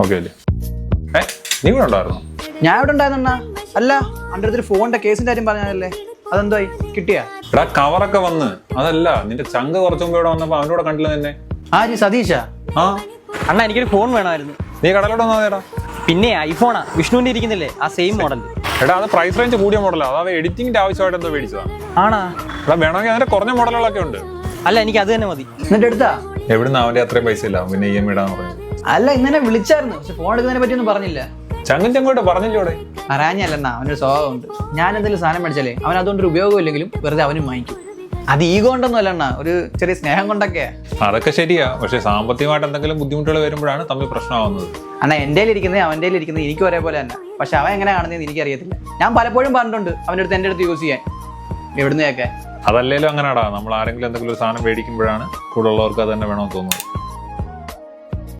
Okay അല്ലേ ഏ നീ ഇവിടെ ഉണ്ടായിരുന്നു ഞാൻ ഇവിടെ ഉണ്ടായിരുന്ന അല്ല അടുത്തൊരു ഫോണിന്റെ കേസിന്റെ കാര്യം പറഞ്ഞതല്ലേ? അതെന്തായി? കിട്ടിയാ? എടാ കവറൊക്കെ വന്ന്. അതല്ല നിന്റെ ചങ്ക് കുറച്ചു മുമ്പ് ഇവിടെ വന്നപ്പോ അവനോട് കണ്ടില്ല നിന്നെ? ആര് സതീഷ ആ. അണ്ണാ എനിക്കൊരു ഫോൺ വേണമായിരുന്നു. നീ കടലോട്ട് വന്നതേടാ പിന്നെ ഐഫോണാ വിഷ്ണുവിന്റെ ഇരിക്കുന്നില്ലേ? ആ സെയിം മോഡൽ എടാ അത് പ്രൈസ് റേഞ്ച് കൂടിയ മോഡലാ അതാ എഡിറ്റിംഗിന്റെ ആവശ്യമായിട്ട് എന്തോ മേടിച്ചതാ. ആണാ? എടാ വേണമെങ്കിൽ അതിന്റെ കുറഞ്ഞ മോഡലുകളൊക്കെ ഉണ്ട്. അല്ല എനിക്ക് അത് തന്നെ മതി. എന്നിട്ട് എടുത്താ എവിടുന്ന് അവന്റെ അത്രയും പൈസ ഇല്ല? പിന്നെ ഇ എം ഇടാന്ന് പറഞ്ഞു. അല്ല ഇന്നെ വിളിച്ചായിരുന്നു. പക്ഷെ ഫോൺ എടുക്കുന്നതിനെ പറ്റി ഒന്നും പറഞ്ഞില്ല. ചങ്ങൻ ചങ്ങോട്ട് പറഞ്ഞില്ലോടെ? അറിയാഞ്ഞല്ലെന്നാ അവനൊരു സ്വഭാവമുണ്ട്. ഞാൻ എന്തെങ്കിലും സാധനം മേടിച്ചാലേ അവൻ അതുകൊണ്ട് ഒരു ഉപയോഗമില്ലെങ്കിലും വെറുതെ അവനും വാങ്ങിക്കും. അത് ഈഗോ കൊണ്ടൊന്നും അല്ലണ്ണ ഒരു ചെറിയ സ്നേഹം കൊണ്ടൊക്കെ. അതൊക്കെ ശരിയാ പക്ഷെ സാമ്പത്തികമായിട്ട് എന്തെങ്കിലും ബുദ്ധിമുട്ടുകൾ വരുമ്പോഴാണ് തമ്മിൽ പ്രശ്നമാവുന്നത്. അണ്ണാ എന്റെ ഇരിക്കുന്നത് അവന്റെ ഇരിക്കുന്നത് എനിക്ക് ഒരേപോലെ തന്നെ. പക്ഷെ അവൻ എങ്ങനെ കാണുന്നതെന്ന് എനിക്കറിയത്തില്ല. ഞാൻ പലപ്പോഴും പറഞ്ഞിട്ടുണ്ട് അവന്റെ അടുത്ത് എന്റെ അടുത്ത് യൂസ് ചെയ്യാൻ. എവിടുന്നൊക്കെ അതല്ലേലും അങ്ങനെടാ നമ്മൾ ആരെങ്കിലും എന്തെങ്കിലും ഒരു സാധനം മേടിക്കുമ്പോഴാണ് കൂടെ ഉള്ളവർക്ക് അത് തന്നെ വേണമെന്ന് തോന്നുന്നത്.